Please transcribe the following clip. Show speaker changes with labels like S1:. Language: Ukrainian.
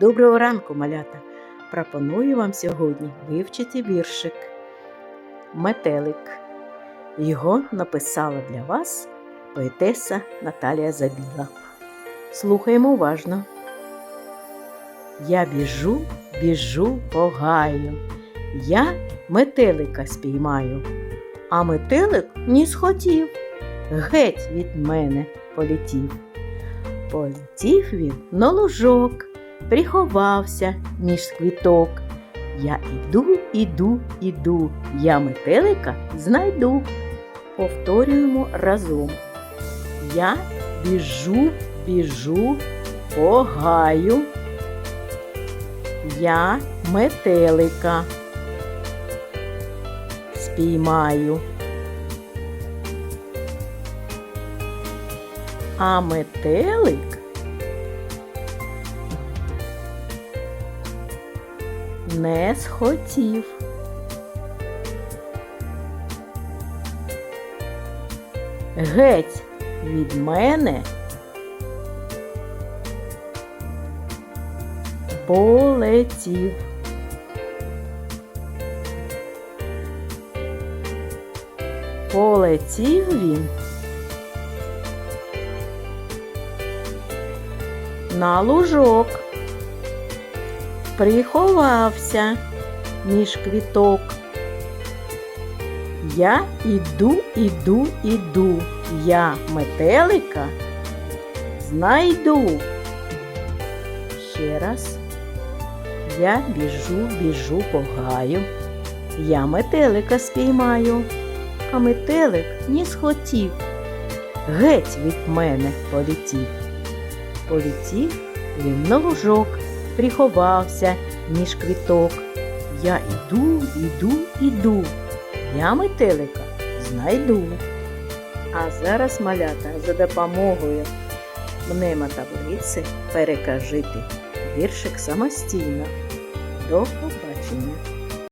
S1: Доброго ранку, малята! Пропоную вам сьогодні вивчити віршик Метелик. Його написала для вас поетеса Наталія Забіла. Слухаємо уважно. Я біжу, біжу по гаю, я метелика спіймаю, а метелик ні схотів, геть від мене полетів. Полетів він на лужок, приховався між квіток. Я іду, іду, іду, я метелика знайду. Повторюємо разом. Я біжу, біжу по гаю. Я метелика спіймаю. А метелик не схотів. Геть від мене полетів. Полетів він на лужок, приховався між квіток. Я іду, іду, іду, я метелика знайду. Ще раз. Я біжу, біжу по гаю, я метелика спіймаю, а метелик ні схотів, геть від мене полетів. Полетів він на лужок, приховався між квіток. Я іду, іду, іду, я метелика знайду. А зараз малята за допомогою мнемотаблиці перекажити віршик самостійно. До побачення!